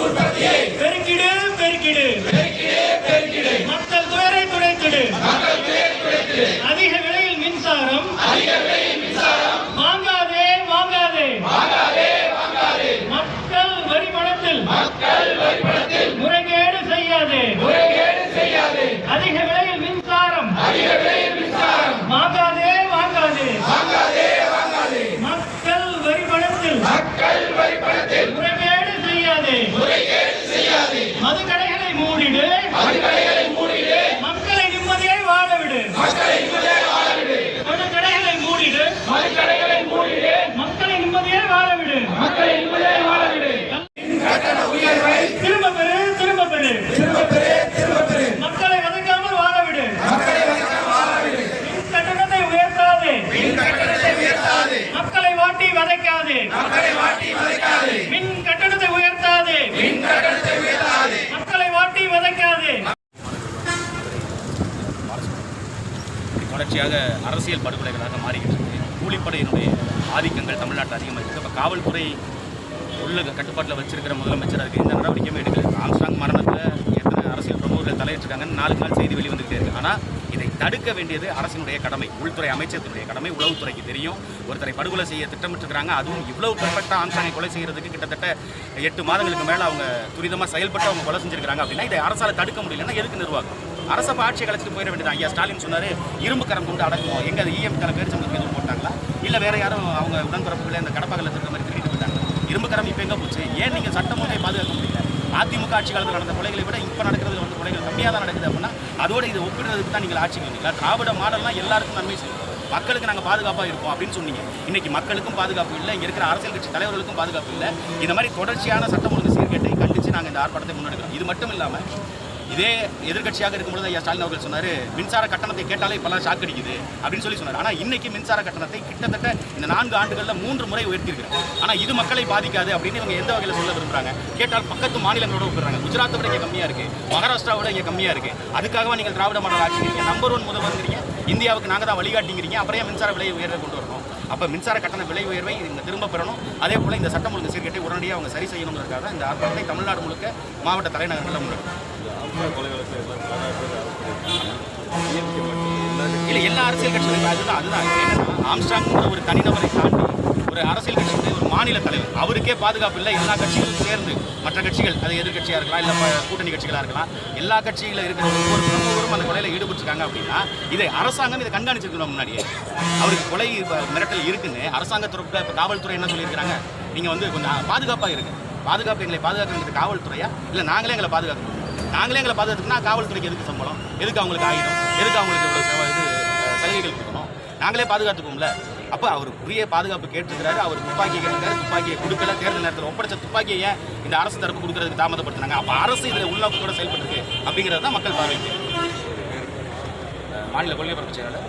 உற்பத்தியை பெருக்கிடு பெருக்கிடு. வதைக்காதே. மின் கட்டணத்தை உயர்த்தாதே. மக்களை வாட்டி வதைக்காதே. தொடர்ச்சியாக அரசியல் படுகொலைகளாக மாறிக்கிட்டு கூலிப்படையினுடைய ஆதிக்கங்கள் தமிழ்நாட்டில் அதிகமாக இருக்குது இப்போ காவல்துறை உள்ள கட்டுப்பாட்டில் வச்சிருக்கிற முதலமைச்சர் அதுக்கு எந்த நடவடிக்கையுமே எடுக்கல. ஆம்ஸ்டாங் மரணத்தில் தலையிட்டிருக்காங்கன்னு நாளுக்கு நாள் செய்தி வெளிவந்துகிட்டே இருக்கு. ஆனால் இதை தடுக்க வேண்டியது அரசினுடைய கடமை உள்துறை அமைச்சத்தினுடைய கடமை உளவுத்துறைக்கு தெரியும். ஒருத்தரை படுகொலை செய்ய திட்டமிட்டிருக்கிறாங்க. அதுவும் இவ்வளவு பெர்ஃபெக்டாக ஆம்ஸ்டாங்கை கொலை செய்கிறதுக்கு கிட்டத்தட்ட எட்டு மாதங்களுக்கு மேலே அவங்க துரிதமாக செயல்பட்டு அவங்க கொலை செஞ்சிருக்காங்க அப்படின்னா இதை அரசால் தடுக்க முடியலன்னா எதுக்கு நிர்வாகம்? அரச ஆட்சி கழிச்சிட்டு போயிட வேண்டியது ஐயா ஸ்டாலின் சொன்னார் இரும்பு கரம் கொண்டு அடக்குவோம். எங்கே அது இஎம் கரம் பேர் சம்பளத்துக்கு எதுவும் போட்டாங்களா? இல்லை வேறு யாரும் அவங்க உடன்பிறப்புகளை அந்த கடப்பகல இருக்க மாதிரி திருட்டு போயிட்டாங்க இரும்பு கரம் இப்போ எங்கே போச்சு? ஏன் நீங்கள் சட்டம் பாதுகாக்க முடியல? அதிமுக ஆட்சி காலத்தில் நடந்த கொலைகளை விட இப்போ நடக்கிறது வந்து கொலைகள் கம்மியாக தான் நடக்குது அப்படின்னா அதோட இதை ஒப்பிடுறதுக்கு தான் நீங்கள் ஆட்சி வந்தீங்களா திராவிட மாடல்லாம் எல்லாருக்கும் நன்மை செய்யும். மக்களுக்கு நாங்கள் பாதுகாப்பாக இருப்போம் அப்படின்னு சொன்னீங்க. இன்னைக்கு மக்களுக்கும் பாதுகாப்பு இல்லை இங்கே இருக்கிற அரசியல் கட்சி தலைவர்களுக்கும் பாதுகாப்பு இல்லை. இந்த மாதிரி தொடர்ச்சியான சட்டம் ஒழுங்கு சீர்கேட்டை கண்டித்து நாங்கள் இந்த ஆர்ப்பாட்டத்தை முன்னெடுக்கிறோம். இது மட்டும் இல்லாமல் இதே எதிர்க்கட்சியாக இருக்கும்பொழுது ஐயா ஸ்டாலின் அவர்கள் சொன்னார் மின்சார கட்டணத்தை கேட்டாலே இப்பெல்லாம் ஷாக் அடிக்குது அப்படின்னு சொல்லி சொன்னார். ஆனால் இன்னைக்கு மின்சார கட்டணத்தை கிட்டத்தட்ட இந்த நான்கு ஆண்டுகளில் மூன்று முறை உயர்த்தியிருக்கிறாங்க ஆனால் இது மக்களை பாதிக்காது அப்படின்னு இவங்க எந்த வகையில் சொல்ல விரும்புகிறாங்க கேட்டால் பக்கத்து மாநிலங்களோட ஒப்பிடுறாங்க. குஜராத்தை விட இங்கே கம்மியாக இருக்குது மகாராஷ்டிராவோட இங்கே கம்மியாக இருக்குது அதுக்காகவா நீங்கள் திராவிட மாடல் ஆட்சி நம்பர் ஒன் முதல்வருங்கிறீங்க. இந்தியாவுக்கு நாங்கள் தான் வழிகாட்டிங்கிறீங்க. அப்புறம் மின்சார விலையை உயர்வை கொண்டு வரணும்? அப்போ மின்சார கட்டண விலை உயர்வை இந்த திரும்ப பெறணும். அதே போல் இந்த சட்டம் ஒழுங்கு சீர்கேட்டை உடனடியாக அவங்க சரி செய்யணுங்கிறதுக்காக தான் இந்த ஆர்ப்பாட்டத்தை தமிழ்நாடு முழுக்க மாவட்ட தலைநகரங்களில் முன்னெடுக்கும் இல்லை எல்லா அரசியல் கட்சிகளுக்கும் அதுதான் அதுதான். ஆம்ஸ்டாங்கிற ஒரு தனிநபரை தாண்டி ஒரு அரசியல் கட்சிக்கு ஒரு மாநில தலைவர். அவருக்கே பாதுகாப்பு இல்லை. எல்லா கட்சிகளும் சேர்ந்து மற்ற கட்சிகள் அது எதிர்கட்சியாக இருக்கலாம் இல்லை கூட்டணி கட்சிகளாக இருக்கலாம் எல்லா கட்சிகளில் இருக்கிற ஒவ்வொரு பிரமுகரும் அந்த கொலையில் ஈடுபட்டிருக்காங்க அப்படின்னா இதை அரசாங்கம் இதை கண்காணிச்சிருக்கணும் முன்னாடியே? அவருக்கு கொலை மிரட்டல் இருக்குன்னு அரசாங்கத்துறை இப்போ காவல்துறை என்ன சொல்லியிருக்கிறாங்க? நீங்கள் வந்து கொஞ்சம் பாதுகாப்பாக இருங்க. பாதுகாப்பு எங்களை பாதுகாக்கிறது காவல்துறையா? இல்லை நாங்களே எங்களை பாதுகாக்கணும்? நாங்களே எங்களை பாதுகாத்துக்குன்னா காவல்துறைக்கு எதுக்கு சம்பளம்? எதுக்கு அவங்களுக்கு ஆயுதம்? எதுக்கு அவங்களுக்கு இது சலுகைகள் கொடுக்கணும்? நாங்களே பாதுகாத்துக்குவோம்ல. அப்போ அவர் உரிய பாதுகாப்பு கேட்டிருக்கிறாரு அவர் துப்பாக்கி கேட்டிருக்காரு துப்பாக்கியை கொடுக்கல தேர்தல் நேரத்தில் ஒப்படைச்ச துப்பாக்கியை ஏன் இந்த அரசு தரப்பு கொடுக்கறதுக்கு தாமதப்படுத்துனாங்க? அப்போ அரசு இதில் உள்நோக்கத்தோட செயல்பட்டுருக்கு அப்படிங்கிறது தான் மக்கள் பார்வைக்கு மாநில கொள்கை பரப்பு செயலாளர்